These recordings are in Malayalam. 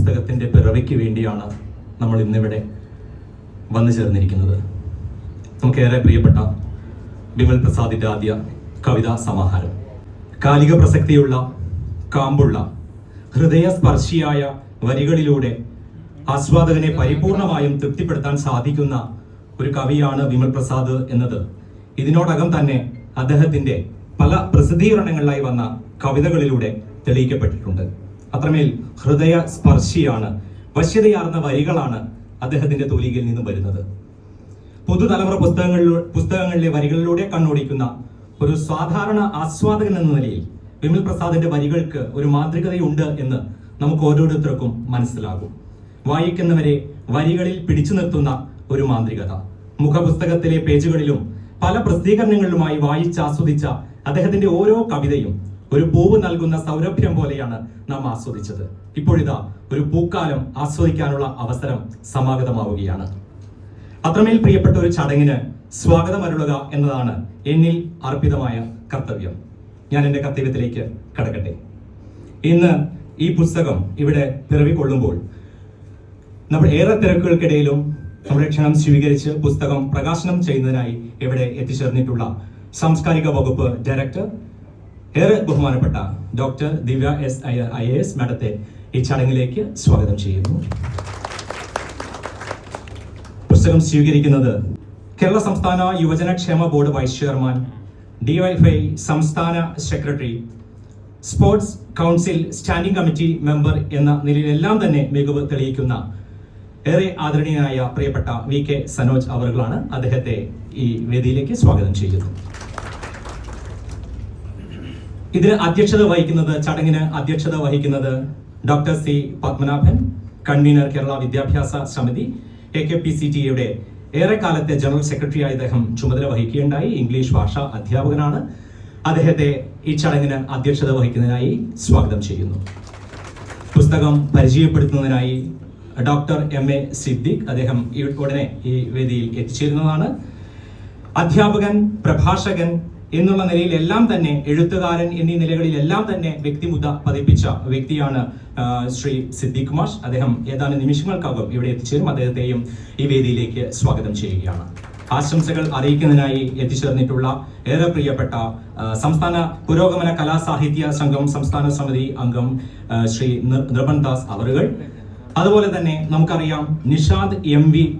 പുസ്തകത്തിന്റെ പിറവിക്ക് വേണ്ടിയാണ് നമ്മൾ ഇന്നിവിടെ വന്നു ചേർന്നിരിക്കുന്നത്. നമുക്കേറെ പ്രിയപ്പെട്ട ബിമൽ പ്രസാദിന്റെ ആദ്യ കവിതാ സമാഹാരം. കാലിക പ്രസക്തിയുള്ള കാമ്പുള്ള ഹൃദയസ്പർശിയായ വരികളിലൂടെ ആസ്വാദകനെ പരിപൂർണമായും തൃപ്തിപ്പെടുത്താൻ സാധിക്കുന്ന ഒരു കവിയാണ് വിമൽ പ്രസാദ് എന്നത്. ഇതിനോടകം തന്നെ അദ്ദേഹത്തിന്റെ പല പ്രസിദ്ധീകരണങ്ങളിലായി വന്ന കവിതകളിലൂടെ തെളിയിക്കപ്പെട്ടിട്ടുണ്ട്. അത്രമേൽ ഹൃദയ സ്പർശിയാണ് വശ്യതയാർന്ന വരികളാണ് അദ്ദേഹത്തിന്റെ തൂലികയിൽ നിന്നും വരുന്നത്. പുതുതലമുറ പുസ്തകങ്ങളിൽ പുസ്തകങ്ങളിലെ വരികളിലൂടെ കണ്ണോടിക്കുന്ന ഒരു സാധാരണ ആസ്വാദകൻ എന്ന നിലയിൽ വിമൽ പ്രസാദിന്റെ വരികൾക്ക് ഒരു മാന്ത്രികതയുണ്ട് എന്ന് നമുക്ക് ഓരോരുത്തർക്കും മനസ്സിലാകും. വായിക്കുന്നവരെ വരികളിൽ പിടിച്ചു നിർത്തുന്ന ഒരു മാന്ത്രികത. മുഖപുസ്തകത്തിലെ പേജുകളിലും പല പ്രസിദ്ധീകരണങ്ങളിലുമായി വായിച്ചാസ്വദിച്ച അദ്ദേഹത്തിന്റെ ഓരോ കവിതയും ഒരു പൂവ് നൽകുന്ന സൗരഭ്യം പോലെയാണ് നാം ആസ്വദിച്ചത്. ഇപ്പോഴിതാ ഒരു പൂക്കാലം ആസ്വദിക്കാനുള്ള അവസരം സമാഗതമാവുകയാണ്. അത്രമേൽ പ്രിയപ്പെട്ട ഒരു ചടങ്ങിന് സ്വാഗതം അരുളുക എന്നതാണ് എന്നിൽ അർപ്പിതമായ കർത്തവ്യം. ഞാൻ എന്റെ കർത്തവ്യത്തിലേക്ക് കടക്കട്ടെ. ഇന്ന് ഈ പുസ്തകം ഇവിടെ പിറവിക്കൊള്ളുമ്പോൾ നമ്മൾ ഏറെ തിരക്കുകൾക്കിടയിലും നമ്മുടെ ക്ഷണം സ്വീകരിച്ച് പുസ്തകം പ്രകാശനം ചെയ്യുന്നതിനായി ഇവിടെ എത്തിച്ചേർന്നിട്ടുള്ള സാംസ്കാരിക വകുപ്പ് ഡയറക്ടർ ഏറെ ബഹുമാനപ്പെട്ട doctor Divya S I I S മാഡത്തെ ഈ ചടങ്ങിലേക്ക് സ്വാഗതം ചെയ്യുന്നു. പുസ്തകം സ്വീകരിക്കുന്നത് കേരള സംസ്ഥാന യുവജനക്ഷേമ ബോർഡ് വൈസ് ചെയർമാൻ ഡിവൈഫൈ സംസ്ഥാന secretary sports council standing committee member എന്ന നിലയിലെല്ലാം തന്നെ മികവ് തെളിയിക്കുന്ന ഏറെ ആദരണീയനായ പ്രിയപ്പെട്ട വി കെ സനോജ് അവറുകളാണ് അദ്ദേഹത്തെ ഈ വേദിയിലേക്ക് സ്വാഗതം ചെയ്യുന്നു. ഇതിന് അധ്യക്ഷത വഹിക്കുന്നത് ചടങ്ങിന് അധ്യക്ഷത വഹിക്കുന്നത് doctor C Padmanabhan convener Kerala വിദ്യാഭ്യാസ സമിതി A K P C T യുടെ ഏറെക്കാലത്തെ ജനറൽ സെക്രട്ടറിയായി അദ്ദേഹം ചുമതല വഹിക്കുകയുണ്ടായി. ഇംഗ്ലീഷ് ഭാഷ അധ്യാപകനാണ്. അദ്ദേഹത്തെ ഈ ചടങ്ങിന് അധ്യക്ഷത വഹിക്കുന്നതിനായി സ്വാഗതം ചെയ്യുന്നു. പുസ്തകം പരിചയപ്പെടുത്തുന്നതിനായി ഡോക്ടർ എം എ സിദ്ദിഖ് അദ്ദേഹം ഉടനെ ഈ വേദിയിൽ എത്തിച്ചേരുന്നതാണ്. അധ്യാപകൻ പ്രഭാഷകൻ എന്നുള്ള നിലയിൽ എല്ലാം തന്നെ എഴുത്തുകാരൻ എന്നീ നിലകളിലെല്ലാം തന്നെ വ്യക്തിമുദ്ര പതിപ്പിച്ച വ്യക്തിയാണ് ശ്രീ സിദ്ദിഖ് മാഷ് അദ്ദേഹം ഏതാനും നിമിഷങ്ങൾക്കകം ഇവിടെ എത്തിച്ചേരും. അദ്ദേഹത്തെയും ഈ വേദിയിലേക്ക് സ്വാഗതം ചെയ്യുകയാണ്. ആശംസകൾ അറിയിക്കുന്നതിനായി എത്തിച്ചേർന്നിട്ടുള്ള ഏറെ പ്രിയപ്പെട്ട സംസ്ഥാന പുരോഗമന കലാസാഹിത്യ സംഘം സംസ്ഥാന സമിതി അംഗം ശ്രീ നിർ- നിർബൻ ദാസ് അവറുകൾ. അതുപോലെ തന്നെ നമുക്കറിയാം നിഷാദ് എം വി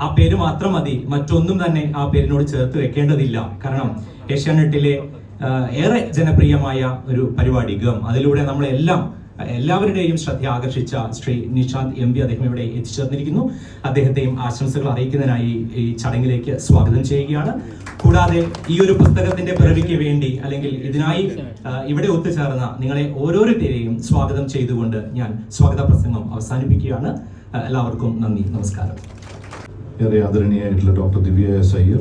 ആ പേര് മാത്രം മതി. മറ്റൊന്നും തന്നെ ആ പേരിനോട് ചേർത്ത് വെക്കേണ്ടതില്ല. കാരണം ഏഷ്യാനെറ്റിലെ ഏറെ ജനപ്രിയമായ ഒരു പരിപാടി ഗം. അതിലൂടെ നമ്മളെല്ലാം എല്ലാവരുടെയും ശ്രദ്ധ ആകർഷിച്ച ശ്രീ നിഷാന്ത് എം പി അദ്ദേഹം ഇവിടെ എത്തിച്ചേർന്നിരിക്കുന്നു. അദ്ദേഹത്തെയും ആശംസകൾ അറിയിക്കുന്നതിനായി ഈ ചടങ്ങിലേക്ക് സ്വാഗതം ചെയ്യുകയാണ്. കൂടാതെ ഈ ഒരു പുസ്തകത്തിന്റെ പിറവിക്ക് വേണ്ടി അല്ലെങ്കിൽ ഇതിനായി ഇവിടെ ഒത്തുചേർന്ന നിങ്ങളെ ഓരോരുത്തരെയും സ്വാഗതം ചെയ്തുകൊണ്ട് ഞാൻ സ്വാഗത പ്രസംഗം അവസാനിപ്പിക്കുകയാണ്. എല്ലാവർക്കും നന്ദി. നമസ്കാരം. ഏറെ ആദരണീയായിട്ടുള്ള doctor Divya S Iyer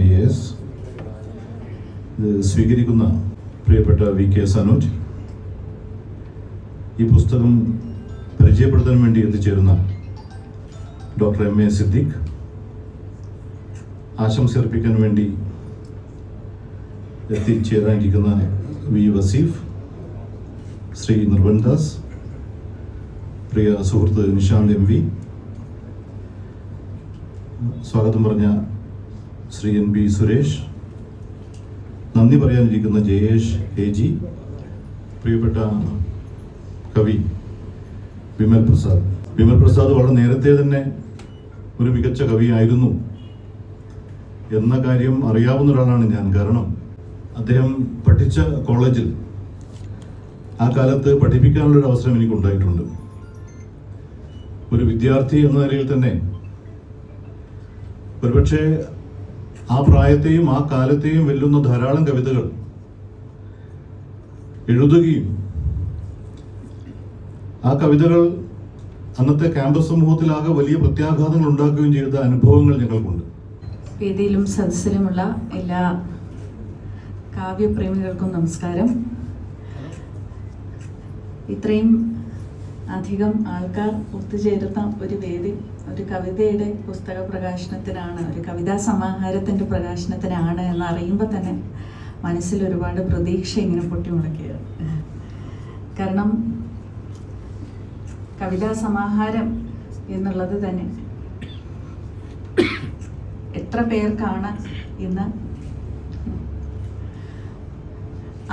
I A S സ്വീകരിക്കുന്ന പ്രിയപ്പെട്ട വി കെ സനോജ്. ഈ പുസ്തകം പരിചയപ്പെടുത്താൻ വേണ്ടി എത്തിച്ചേരുന്ന ഡോക്ടർ എം എ സിദ്ദിഖ്. ആശംസ അർപ്പിക്കാൻ വേണ്ടി എത്തിച്ചേരാനിരിക്കുന്ന വി വസീഫ് ശ്രീ നിർവൻദാസ് പ്രിയ സുഹൃത്ത് നിഷാന്ത് എം വി സ്വാഗതം പറഞ്ഞ ശ്രീ എൻ ബി സുരേഷ്. നന്ദി പറയാനിരിക്കുന്ന ജയേഷ് എ ജി. പ്രിയപ്പെട്ട കവി വിമൽ പ്രസാദ്. വിമൽ പ്രസാദ് വളരെ നേരത്തെ തന്നെ ഒരു മികച്ച കവിയായിരുന്നു എന്ന കാര്യം അറിയാവുന്ന ഒരാളാണ് ഞാൻ. കാരണം അദ്ദേഹം പഠിച്ച കോളേജിൽ ആ കാലത്ത് പഠിപ്പിക്കാനുള്ളൊരു അവസരം എനിക്കുണ്ടായിട്ടുണ്ട്. ഒരു വിദ്യാർത്ഥി എന്ന നിലയിൽ തന്നെ ഒരുപക്ഷെ ആ പ്രായത്തെയും ആ കാലത്തെയും വെല്ലുന്ന ധാരാളം കവിതകൾ എഴുതുകയും ആ കവിതകൾ അന്നത്തെ ക്യാമ്പസ് സമൂഹത്തിലാകെ വലിയ പ്രത്യാഘാതങ്ങൾ ഉണ്ടാക്കുകയും ചെയ്ത അനുഭവങ്ങൾ ഞങ്ങൾക്കുണ്ട്. വേദിയിലും സദസ്സിലുമുള്ള എല്ലാ കാവ്യപ്രേമികൾക്കും നമസ്കാരം. ഇത്രയും അധികം ആൾക്കാർ ഒത്തുചേരുന്ന ഒരു വേദി ഒരു കവിതയുടെ പുസ്തക പ്രകാശനത്തിനാണ് ഒരു കവിതാ സമാഹാരത്തിന്റെ പ്രകാശനത്തിനാണ് എന്ന് അറിയുമ്പോൾ തന്നെ മനസ്സിൽ ഒരുപാട് പ്രതീക്ഷ ഇങ്ങനെ പൊട്ടിമുളയ്ക്കുകയാണ് കാരണം കവിതാ സമാഹാരം എന്നുള്ളത് തന്നെ എത്ര പേർക്കാണ് ഇന്ന്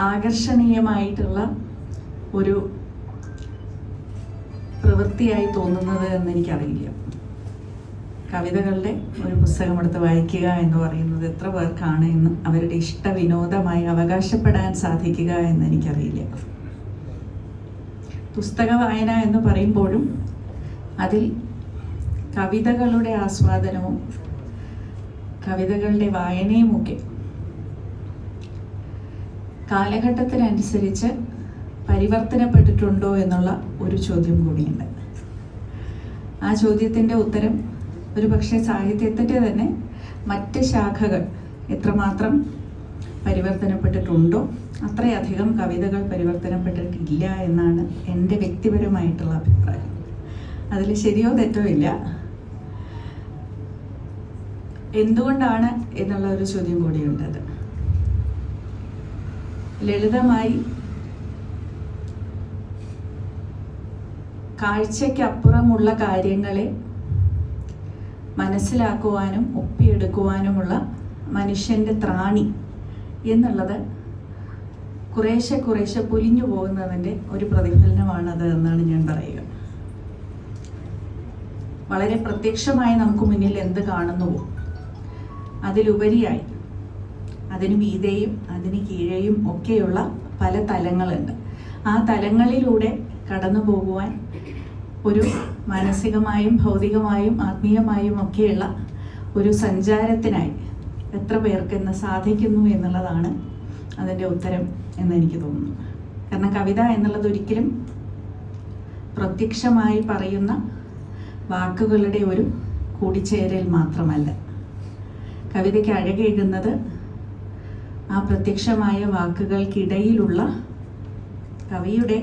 ആകർഷണീയമായിട്ടുള്ള ഒരു പ്രവൃത്തിയായി തോന്നുന്നത് എന്ന് എനിക്കറിയില്ല. കവിതകളുടെ ഒരു പുസ്തകം എടുത്ത് വായിക്കുക എന്ന് പറയുന്നത് എത്ര പേർക്കാണ് എന്ന് അവരുടെ ഇഷ്ട വിനോദമായി അവകാശപ്പെടാൻ സാധിക്കുക എന്ന് എനിക്കറിയില്ല. പുസ്തക വായന എന്ന് പറയുമ്പോഴും അതിൽ കവിതകളുടെ ആസ്വാദനവും കവിതകളുടെ വായനയുമൊക്കെ കാലഘട്ടത്തിനനുസരിച്ച് പരിവർത്തനപ്പെട്ടിട്ടുണ്ടോ എന്നുള്ള ഒരു ചോദ്യം കൂടിയുണ്ട്. ആ ചോദ്യത്തിന്റെ ഉത്തരം ഒരു പക്ഷേ സാഹിത്യത്തിന്റെ തന്നെ മറ്റ് ശാഖകൾ എത്രമാത്രം പരിവർത്തനപ്പെട്ടിട്ടുണ്ടോ അത്രയധികം കവിതകൾ പരിവർത്തനപ്പെട്ടിട്ടില്ല എന്നാണ് എന്റെ വ്യക്തിപരമായിട്ടുള്ള അഭിപ്രായം. അതിൽ ശരിയോ തെറ്റോ ഇല്ല. എന്തുകൊണ്ടാണ് എന്നുള്ള ഒരു ചോദ്യം കൂടിയുണ്ട് അത്. ലളിതമായി കാഴ്ചയ്ക്കപ്പുറമുള്ള കാര്യങ്ങളെ മനസ്സിലാക്കുവാനും ഒപ്പിയെടുക്കുവാനുമുള്ള മനുഷ്യന്റെ ത്രാണി എന്നുള്ളത് കുറേശ്ശെ കുറേശ്ശെ പൊലിഞ്ഞു പോകുന്നതിന്റെ ഒരു പ്രതിഫലനമാണത് എന്നാണ് ഞാൻ പറയുക. വളരെ പ്രത്യക്ഷമായി നമുക്ക് മുന്നിൽ എന്ത് കാണുന്നുവോ അതിലുപരിയായി അതിന് മീതെയും അതിന് കീഴെയും ഒക്കെയുള്ള പല തലങ്ങളുണ്ട്. ആ തലങ്ങളിലൂടെ കടന്നു പോകുവാൻ ഒരു മാനസികമായും ഭൗതികമായും ആത്മീയമായും ഒക്കെയുള്ള ഒരു സഞ്ചാരത്തിനായി എത്ര പേർക്ക് സാധിക്കുന്നു എന്നുള്ളതാണ് അതിന്റെ ഉത്തരം എന്ന് എനിക്ക് തോന്നുന്നു. കാരണം കവിത എന്നുള്ളത് ഒരിക്കലും പ്രത്യക്ഷമായി പറയുന്ന വാക്കുകളുടെ ഒരു കൂടിച്ചേരൽ മാത്രമല്ല. കവിതയ്ക്ക് അഴകേകുന്നത് ആ പ്രത്യക്ഷമായ വാക്കുകൾക്കിടയിലുള്ള കവിയുടെ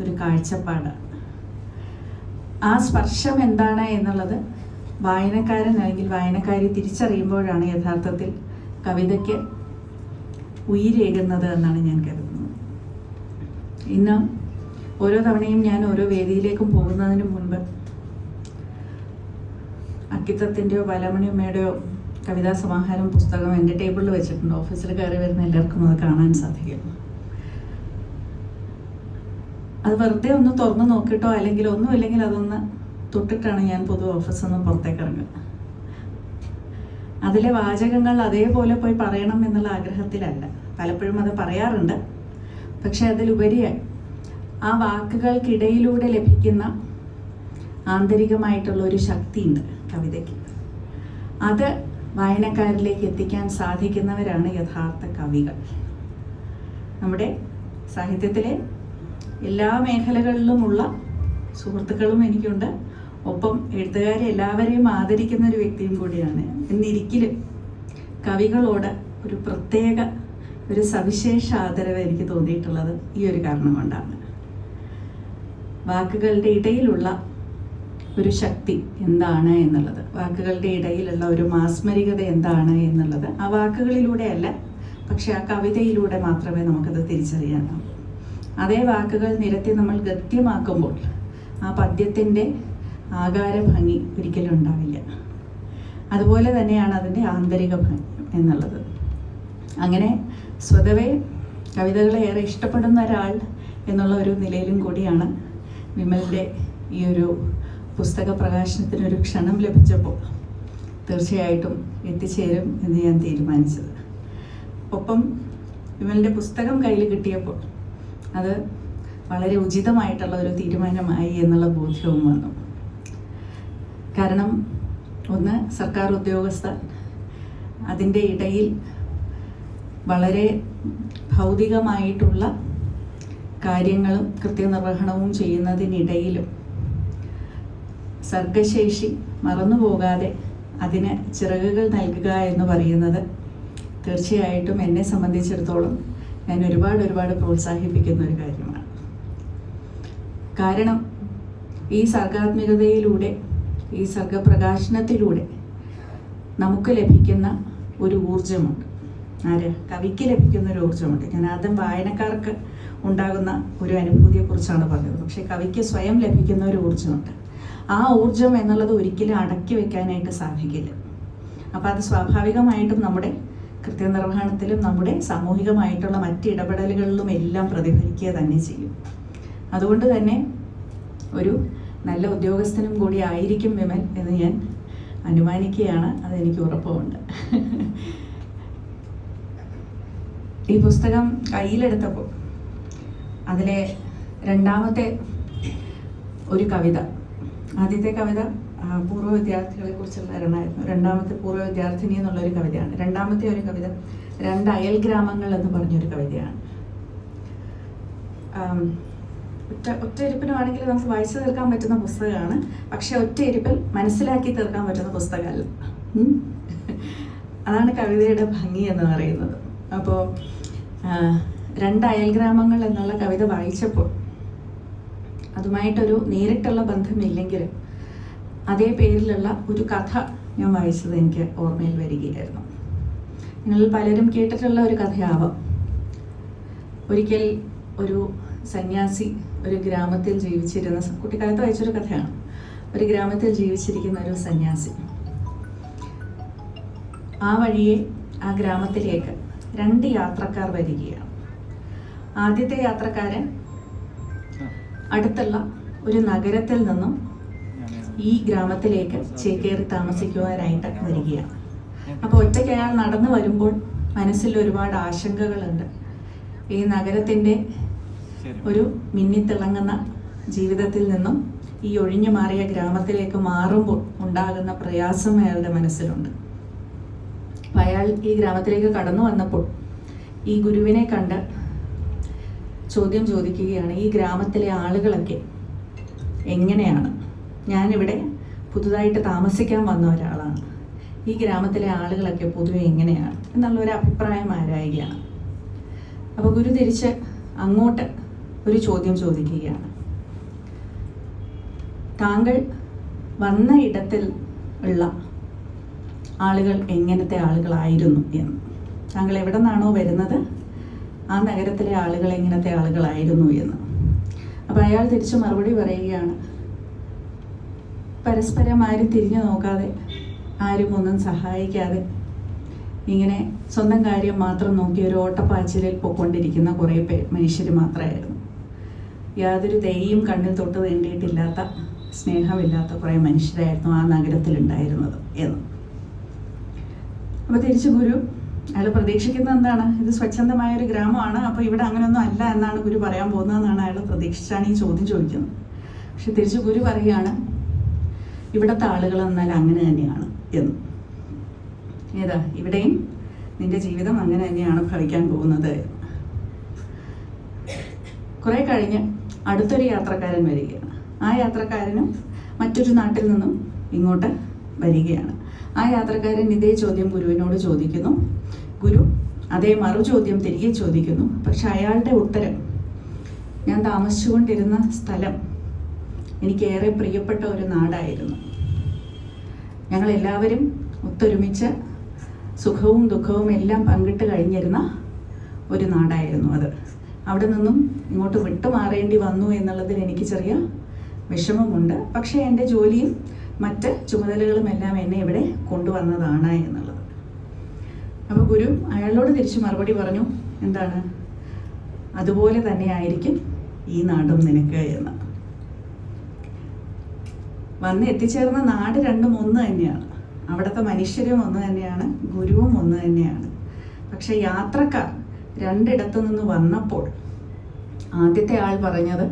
ഒരു കാഴ്ചപ്പാടാണ്. ആ സ്പർശം എന്താണ് എന്നുള്ളത് വായനക്കാരൻ അല്ലെങ്കിൽ വായനക്കാരി തിരിച്ചറിയുമ്പോഴാണ് യഥാർത്ഥത്തിൽ കവിതയ്ക്ക് ഉയിരേകുന്നത് എന്നാണ് ഞാൻ കരുതുന്നത്. ഇന്ന് ഓരോ തവണയും ഞാൻ ഓരോ വേദിയിലേക്കും പോകുന്നതിന് മുൻപ് അക്കിത്തത്തിന്റെയോ ബാലമണിയമ്മയുടെയോ കവിതാ സമാഹാരം പുസ്തകം എന്റെ ടേബിളിൽ വെച്ചിട്ടുണ്ട്. ഓഫീസിൽ കയറി വരുന്ന എല്ലാവർക്കും അത് കാണാൻ സാധിക്കും. അത് വെറുതെ ഒന്ന് തുറന്ന് നോക്കിയിട്ടോ അല്ലെങ്കിൽ ഒന്നും ഇല്ലെങ്കിൽ അതൊന്ന് തൊട്ടിട്ടാണ് ഞാൻ പൊതു ഓഫീസിൽ നിന്ന് പുറത്തേക്ക് ഇറങ്ങുക. അതിലെ വാചകങ്ങൾ അതേപോലെ പോയി പറയണം എന്നുള്ള ആഗ്രഹത്തിലല്ല. പലപ്പോഴും അത് പറയാറുണ്ട്. പക്ഷെ അതിലുപരിയായി ആ വാക്കുകൾക്കിടയിലൂടെ ലഭിക്കുന്ന ആന്തരികമായിട്ടുള്ള ഒരു ശക്തിയുണ്ട് കവിതയ്ക്ക്. അത് വായനക്കാരിലേക്ക് എത്തിക്കാൻ സാധിക്കുന്നവരാണ് യഥാർത്ഥ കവികൾ. നമ്മുടെ സാഹിത്യത്തിലെ എല്ലാ മേഖലകളിലുമുള്ള സുഹൃത്തുക്കളും എനിക്കുണ്ട്. ഒപ്പം എഴുത്തുകാരെ എല്ലാവരെയും ആദരിക്കുന്ന ഒരു വ്യക്തിയും കൂടിയാണ്. എന്നിരിക്കലും കവികളോട് ഒരു പ്രത്യേക ഒരു സവിശേഷ ആദരവ് എനിക്ക് തോന്നിയിട്ടുള്ളത് ഈ ഒരു കാരണം കൊണ്ടാണ്. വാക്കുകളുടെ ഇടയിലുള്ള ഒരു ശക്തി എന്താണ് എന്നുള്ളത് വാക്കുകളുടെ ഇടയിലുള്ള ഒരു മാസ്മരികത എന്താണ് എന്നുള്ളത് ആ വാക്കുകളിലൂടെയല്ല പക്ഷെ ആ കവിതയിലൂടെ മാത്രമേ നമുക്കത് തിരിച്ചറിയാനാവൂ. അതേ വാക്കുകൾ നിരത്തി നമ്മൾ ഗദ്യമാക്കുമ്പോൾ ആ പദ്യത്തിന്റെ ആകാര ഭംഗി ഒരിക്കലും ഉണ്ടാവില്ല. അതുപോലെ തന്നെയാണ് അതിന്റെ ആന്തരിക ഭംഗി എന്നുള്ളത്. അങ്ങനെ സ്വതവേ കവിതകളെ ഏറെ ഇഷ്ടപ്പെടുന്ന ഒരാൾ എന്നുള്ള ഒരു നിലയിലും കൂടിയാണ് വിമലിന്റെ ഈ ഒരു പുസ്തക പ്രകാശനത്തിനൊരു ക്ഷണം ലഭിച്ചപ്പോൾ തീർച്ചയായിട്ടും എത്തിച്ചേരും എന്ന് ഞാൻ തീരുമാനിച്ചത്. ഒപ്പം വിമലിന്റെ പുസ്തകം കയ്യിൽ കിട്ടിയപ്പോൾ അത് വളരെ ഉചിതമായിട്ടുള്ള ഒരു തീരുമാനമായി എന്നുള്ള ബോധ്യവും വന്നു. കാരണം ഒന്ന് സർക്കാർ ഉദ്യോഗസ്ഥർ അതിന്റെ ഇടയിൽ വളരെ ഭൗതികമായിട്ടുള്ള കാര്യങ്ങളും കൃത്യനിർവഹണവും ചെയ്യുന്നതിനിടയിലും സർഗശേഷി മറന്നുപോകാതെ അതിന് ചിറകുകൾ നൽകുക എന്ന് പറയുന്നത് തീർച്ചയായിട്ടും എന്നെ സംബന്ധിച്ചിടത്തോളം ഞാൻ ഒരുപാട് ഒരുപാട് പ്രോത്സാഹിപ്പിക്കുന്ന ഒരു കാര്യമാണ്. കാരണം ഈ സർഗാത്മികതയിലൂടെ ഈ സർഗപ്രകാശനത്തിലൂടെ നമുക്ക് ലഭിക്കുന്ന ഒരു ഊർജമുണ്ട് ആര്? കവിക്ക് ലഭിക്കുന്ന ഒരു ഊർജമുണ്ട് ഞാൻ ആദ്യം വായനക്കാർക്ക് ഉണ്ടാകുന്ന ഒരു അനുഭൂതിയെക്കുറിച്ചാണ് പറഞ്ഞത്. പക്ഷേ കവിക്ക് സ്വയം ലഭിക്കുന്ന ഒരു ഊർജമുണ്ട് ആ ഊർജം എന്നുള്ളത് ഒരിക്കലും അടക്കി വെക്കാനായിട്ട് സാധിക്കില്ല. അപ്പോൾ അത് സ്വാഭാവികമായിട്ടും നമ്മുടെ കൃത്യനിർവഹണത്തിലും നമ്മുടെ സാമൂഹികമായിട്ടുള്ള മറ്റ് ഇടപെടലുകളിലും എല്ലാം പ്രതിഫലിക്കുക തന്നെ ചെയ്യും. അതുകൊണ്ട് തന്നെ ഒരു നല്ല ഉദ്യോഗസ്ഥനും കൂടി ആയിരിക്കും വിമൻ എന്ന് ഞാൻ അനുമാനിക്കുകയാണ്. അതെനിക്ക് ഉറപ്പുമുണ്ട്. ഈ പുസ്തകം കയ്യിലെടുത്തപ്പോൾ അതിലെ രണ്ടാമത്തെ ഒരു കവിത ആദ്യത്തെ കവിത പൂർവ വിദ്യാർത്ഥികളെ കുറിച്ചുള്ള ഒരെണ്ണമായിരുന്നു രണ്ടാമത്തെ പൂർവ വിദ്യാർത്ഥിനി എന്നുള്ള ഒരു കവിതയാണ്. രണ്ടാമത്തെ ഒരു കവിത രണ്ട് അയൽ ഗ്രാമങ്ങൾ എന്ന് പറഞ്ഞൊരു കവിതയാണ്. ഒറ്റ ഒറ്റ ഇരിപ്പിനാണെങ്കിൽ നമുക്ക് വായിച്ചു തീർക്കാൻ പറ്റുന്ന പുസ്തകമാണ്. പക്ഷെ ഒറ്റ ഇരിപ്പിൽ മനസ്സിലാക്കി തീർക്കാൻ പറ്റുന്ന പുസ്തകമല്ല. അതാണ് കവിതയുടെ ഭംഗി എന്ന് പറയുന്നത്. അപ്പോൾ രണ്ട് അയൽ ഗ്രാമങ്ങൾ എന്നുള്ള കവിത വായിച്ചപ്പോൾ അതുമായിട്ടൊരു നേരിട്ടുള്ള ബന്ധമില്ലെങ്കിലും അതേ പേരിലുള്ള ഒരു കഥ ഞാൻ വായിച്ചത് എനിക്ക് ഓർമ്മയിൽ വരികയായിരുന്നു. നിങ്ങളിൽ പലരും കേട്ടിട്ടുള്ള ഒരു കഥയാവാം. ഒരിക്കൽ ഒരു സന്യാസി ഒരു ഗ്രാമത്തിൽ ജീവിച്ചിരുന്ന കുട്ടിക്കാലത്ത് വായിച്ചൊരു കഥയാണ്. ഒരു ഗ്രാമത്തിൽ ജീവിച്ചിരിക്കുന്ന ഒരു സന്യാസി. ആ വഴിയെ ആ ഗ്രാമത്തിലേക്ക് രണ്ട് യാത്രക്കാർ വരികയാണ്. ആദ്യത്തെ യാത്രക്കാരൻ അടുത്തുള്ള ഒരു നഗരത്തിൽ നിന്നും ഈ ഗ്രാമത്തിലേക്ക് ചേക്കേറി താമസിക്കുവാനായിട്ട് വരികയാണ്. അപ്പോൾ ഒറ്റയ്ക്ക് അയാൾ നടന്നു വരുമ്പോൾ മനസ്സിൽ ഒരുപാട് ആശങ്കകളുണ്ട്. ഈ നഗരത്തിന്റെ ഒരു മിന്നിത്തിളങ്ങുന്ന ജീവിതത്തിൽ നിന്നും ഈ ഒഴിഞ്ഞു മാറിയ ഗ്രാമത്തിലേക്ക് മാറുമ്പോൾ ഉണ്ടാകുന്ന പ്രയാസം അയാളുടെ മനസ്സിലുണ്ട്. അപ്പം അയാൾ ഈ ഗ്രാമത്തിലേക്ക് കടന്നു വന്നപ്പോൾ ഈ ഗുരുവിനെ കണ്ട് ചോദ്യം ചോദിക്കുകയാണ് ഈ ഗ്രാമത്തിലെ ആളുകളൊക്കെ എങ്ങനെയാണ്? ഞാനിവിടെ പുതുതായിട്ട് താമസിക്കാൻ വന്ന ഒരാളാണ്. ഈ ഗ്രാമത്തിലെ ആളുകളൊക്കെ പൊതുവെ എങ്ങനെയാണ് എന്നുള്ളൊരു അഭിപ്രായം ആരായുകയാണ് അപ്പോൾ ഗുരു തിരിച്ച് അങ്ങോട്ട് ഒരു ചോദ്യം ചോദിക്കുകയാണ്. താങ്കൾ വന്ന ഇടത്തിൽ ഉള്ള ആളുകൾ എങ്ങനത്തെ ആളുകളായിരുന്നു എന്ന്. താങ്കൾ എവിടെ നിന്നാണോ വരുന്നത്? ആ നഗരത്തിലെ ആളുകൾ എങ്ങനത്തെ ആളുകളായിരുന്നു എന്ന്. അപ്പോൾ അയാൾ തിരിച്ചു മറുപടി പറയുകയാണ്. പരസ്പരം ആരും തിരിഞ്ഞു നോക്കാതെ ആരും ഒന്നും സഹായിക്കാതെ ഇങ്ങനെ സ്വന്തം കാര്യം മാത്രം നോക്കി ഒരു ഓട്ടപ്പാച്ചിലിൽ പൊക്കൊണ്ടിരിക്കുന്ന കുറേ പേ മനുഷ്യർ മാത്രമായിരുന്നു. യാതൊരു ദയയും കണ്ണിൽ തൊട്ട് വേണ്ടിയിട്ടില്ലാത്ത സ്നേഹമില്ലാത്ത കുറേ മനുഷ്യരായിരുന്നു ആ നഗരത്തിലുണ്ടായിരുന്നത് എന്ന്. അപ്പോൾ തിരിച്ചു ഗുരു അയാൾ പ്രതീക്ഷിക്കുന്നത് എന്താണ്? ഇത് സ്വച്ഛന്തമായ ഒരു ഗ്രാമമാണ് അപ്പോൾ ഇവിടെ അങ്ങനെയൊന്നും അല്ല എന്നാണ് ഗുരു പറയാൻ പോകുന്നതെന്നാണ് അയാൾ പ്രതീക്ഷിച്ചാണ് ഈ ചോദ്യം ചോദിക്കുന്നത്. പക്ഷെ തിരിച്ചു ഗുരു പറയുകയാണ് ഇവിടുത്തെ ആളുകൾ എന്നാൽ അങ്ങനെ തന്നെയാണ് എന്ന്. ഏതാ? ഇവിടെയും നിന്റെ ജീവിതം അങ്ങനെ തന്നെയാണ് ഭവിക്കാൻ പോകുന്നത് കുറെ കഴിഞ്ഞ് അടുത്തൊരു യാത്രക്കാരൻ വരികയാണ്. ആ യാത്രക്കാരനും മറ്റൊരു നാട്ടിൽ നിന്നും ഇങ്ങോട്ട് വരികയാണ്. ആ യാത്രക്കാരൻ ഇതേ ചോദ്യം ഗുരുവിനോട് ചോദിക്കുന്നു. ഗുരു അതേ മറു ചോദ്യം തിരികെ ചോദിക്കുന്നു. പക്ഷെ അയാളുടെ ഉത്തരം ഞാൻ താമസിച്ചുകൊണ്ടിരുന്ന സ്ഥലം എനിക്കേറെ പ്രിയപ്പെട്ട ഒരു നാടായിരുന്നു. ഞങ്ങൾ എല്ലാവരും ഒത്തൊരുമിച്ച് സുഖവും ദുഃഖവും എല്ലാം പങ്കിട്ട് കഴിഞ്ഞിരുന്ന ഒരു നാടായിരുന്നു അത്. അവിടെ നിന്നും ഇങ്ങോട്ട് വിട്ടുമാറേണ്ടി വന്നു എന്നുള്ളതിൽ എനിക്ക് ചെറിയ വിഷമമുണ്ട്. പക്ഷേ എന്റെ ജോലിയും മറ്റ് ചുമതലകളും എല്ലാം എന്നെ ഇവിടെ കൊണ്ടുവന്നതാണ് എന്നുള്ളത്. അപ്പോൾ ഗുരു അയാളോട് തിരിച്ച് മറുപടി പറഞ്ഞു എന്താണ്? അതുപോലെ തന്നെ ആയിരിക്കും ഈ നാടും നിനക്ക് എന്ന്. വന്ന് എത്തിച്ചേർന്ന നാട് രണ്ടും ഒന്ന് തന്നെയാണ്. അവിടുത്തെ മനുഷ്യരും ഒന്ന് തന്നെയാണ് ഗുരുവും ഒന്ന് തന്നെയാണ്. പക്ഷെ യാത്രക്കാർ രണ്ടിടത്തു നിന്ന് വന്നപ്പോൾ ആദ്യത്തെ ആൾ പറഞ്ഞത്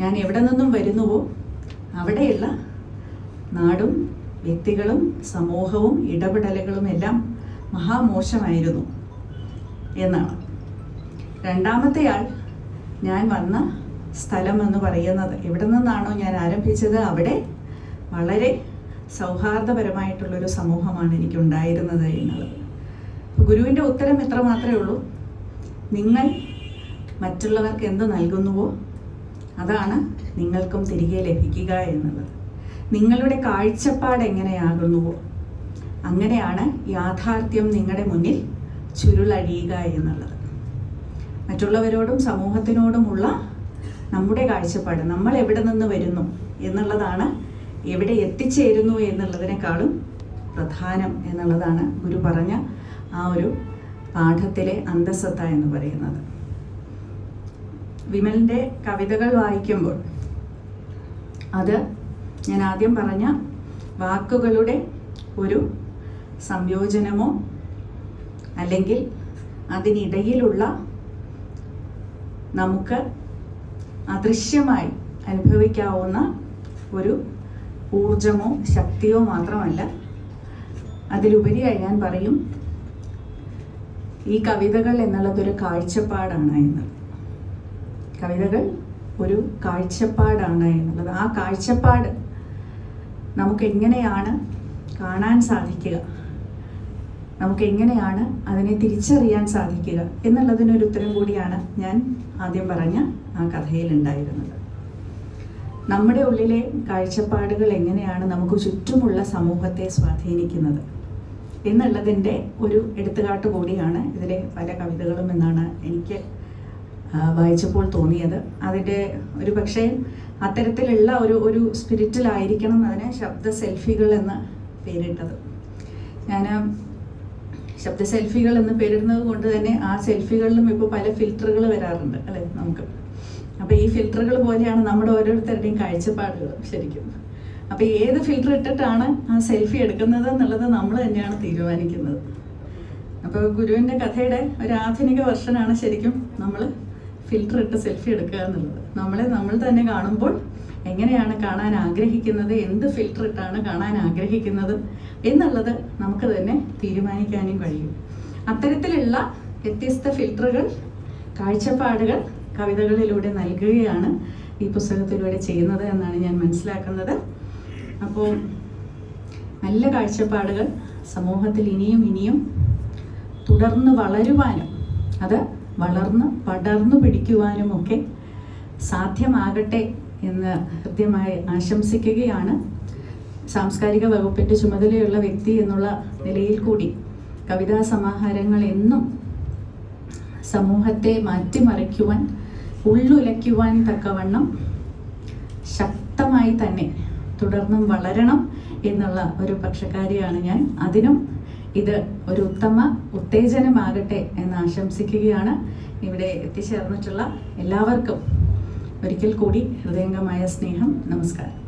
ഞാൻ എവിടെ നിന്നും വരുന്നുവോ അവിടെയുള്ള നാടും വ്യക്തികളും സമൂഹവും ഇടപെടലുകളും എല്ലാം മഹാമോശമായിരുന്നു എന്നാണ്. രണ്ടാമത്തെ ആൾ ഞാൻ വന്ന സ്ഥലം എന്ന് പറയുന്നത്. എവിടെ നിന്നാണോ ഞാൻ ആരംഭിച്ചത്? അവിടെ വളരെ സൗഹാർദ്ദപരമായിട്ടുള്ളൊരു സമൂഹമാണ് എനിക്കുണ്ടായിരുന്നത് എന്നുള്ളത്. ഗുരുവിന്റെ ഉത്തരം എത്ര മാത്രമേ ഉള്ളൂ. നിങ്ങൾ മറ്റുള്ളവർക്ക് എന്ത് നൽകുന്നുവോ അതാണ് നിങ്ങൾക്കും തിരികെ ലഭിക്കുക എന്നുള്ളത്. നിങ്ങളുടെ കാഴ്ചപ്പാട് എങ്ങനെയാകുന്നുവോ അങ്ങനെയാണ് യാഥാർത്ഥ്യം നിങ്ങളുടെ മുന്നിൽ ചുരുളഴിയുക എന്നുള്ളത്. മറ്റുള്ളവരോടും സമൂഹത്തിനോടുമുള്ള നമ്മുടെ കാഴ്ചപ്പാട് നമ്മൾ എവിടെ നിന്ന് വരുന്നു എന്നുള്ളതാണ് എവിടെ എത്തിച്ചേരുന്നു എന്നുള്ളതിനേക്കാളും പ്രധാനം എന്നുള്ളതാണ് ഗുരു പറഞ്ഞ ആ ഒരു പാഠത്തിലെ അന്തസത്ത എന്ന് പറയുന്നത്. വിമലിന്റെ കവിതകൾ വായിക്കുമ്പോൾ അത് ഞാൻ ആദ്യം പറഞ്ഞ വാക്കുകളുടെ ഒരു സംയോജനമോ അല്ലെങ്കിൽ അതിനിടയിലുള്ള നമുക്ക് അദൃശ്യമായി അനുഭവിക്കാവുന്ന ഒരു ഊർജമോ ശക്തിയോ മാത്രമല്ല. അതിലുപരിയായി ഞാൻ പറയും ഈ കവിതകൾ എന്നുള്ളതൊരു കാഴ്ചപ്പാടാണ് എന്ന്. കവിതകൾ ഒരു കാഴ്ചപ്പാടാണ് എന്നുള്ളത്. ആ കാഴ്ചപ്പാട് നമുക്കെങ്ങനെയാണ് കാണാൻ സാധിക്കുക? നമുക്ക് എങ്ങനെയാണ് അതിനെ തിരിച്ചറിയാൻ സാധിക്കുക എന്നുള്ളതിനൊരു ഉത്തരം കൂടിയാണ് ഞാൻ ആദ്യം പറഞ്ഞ ആ കഥയിൽ ഉണ്ടായിരുന്നത് നമ്മുടെ ഉള്ളിലെ കാഴ്ചപ്പാടുകൾ എങ്ങനെയാണ് നമുക്ക് ചുറ്റുമുള്ള സമൂഹത്തെ സ്വാധീനിക്കുന്നത് എന്നുള്ളതിന്റെ ഒരു എടുത്തുകാട്ട് കൂടിയാണ് ഇതിലെ പല കവിതകളും എന്നാണ് എനിക്ക് വായിച്ചപ്പോൾ തോന്നിയത്. അതിന്റെ ഒരു പക്ഷേ അത്തരത്തിലുള്ള ഒരു ഒരു സ്പിരിറ്റിലായിരിക്കണം അതിന് ശബ്ദ സെൽഫികൾ എന്ന് പേരിട്ടത്. ഞാൻ ശബ്ദ സെൽഫികൾ എന്ന് പേരിടുന്നത് കൊണ്ട് തന്നെ ആ സെൽഫികളിലും ഇപ്പോൾ പല ഫിൽറ്ററുകൾ വരാറുണ്ട് അല്ലേ നമുക്ക്? അപ്പോൾ ഈ ഫിൽറ്ററുകൾ പോലെയാണ് നമ്മുടെ ഓരോരുത്തരുടെയും കാഴ്ചപ്പാടുകൾ ശരിക്കും. അപ്പോൾ ഏത് ഫിൽറ്റർ ഇട്ടിട്ടാണ് ആ സെൽഫി എടുക്കുന്നത് എന്നുള്ളത് നമ്മൾ തന്നെയാണ് തീരുമാനിക്കുന്നത്. അപ്പോൾ ഗുരുവിന്റെ കഥയുടെ ഒരു ആധുനിക വെർഷനാണ് ശരിക്കും നമ്മൾ ഫിൽറ്റർ ഇട്ട് സെൽഫി എടുക്കുക എന്നുള്ളത്. നമ്മളെ നമ്മൾ തന്നെ കാണുമ്പോൾ എങ്ങനെയാണ് കാണാൻ ആഗ്രഹിക്കുന്നത്? എന്ത് ഫിൽറ്റർ ഇട്ടാണ് കാണാൻ ആഗ്രഹിക്കുന്നത്? എന്നുള്ളത് നമുക്ക് തന്നെ തീരുമാനിക്കാനും കഴിയും. അത്തരത്തിലുള്ള വ്യത്യസ്ത ഫിൽട്ടറുകൾ കാഴ്ചപ്പാടുകൾ കവിതകളിലൂടെ നൽകുകയാണ് ഈ പുസ്തകത്തിലൂടെ ചെയ്യുന്നത് എന്നാണ് ഞാൻ മനസ്സിലാക്കുന്നത്. അപ്പോൾ നല്ല കാഴ്ചപ്പാടുകൾ സമൂഹത്തിൽ ഇനിയും ഇനിയും തുടർന്ന് വളരുവാനും അത് വളർന്ന് പടർന്നു പിടിക്കുവാനുമൊക്കെ സാധ്യമാകട്ടെ എന്ന് കൃത്യമായി ആശംസിക്കുകയാണ്. സാംസ്കാരിക വകുപ്പിന്റെ ചുമതലയുള്ള വ്യക്തി എന്നുള്ള നിലയിൽ കൂടി കവിതാ സമാഹാരങ്ങൾ എന്നും സമൂഹത്തെ മാറ്റിമറിക്കുവാൻ ഉള്ളുലയ്ക്കുവാൻ തക്കവണ്ണം ശക്തമായി തന്നെ തുടർന്നും വളരണം എന്നുള്ള ഒരു പക്ഷക്കാരിയാണ് ഞാൻ. അതിനും ഇത് ഒരു ഉത്തമ ഉത്തേജനമാകട്ടെ എന്ന് ആശംസിക്കുകയാണ്. ഇവിടെ എത്തിച്ചേർന്നിട്ടുള്ള എല്ലാവർക്കും ഒരിക്കൽ കൂടി ഹൃദയംഗമായ സ്നേഹം. നമസ്കാരം.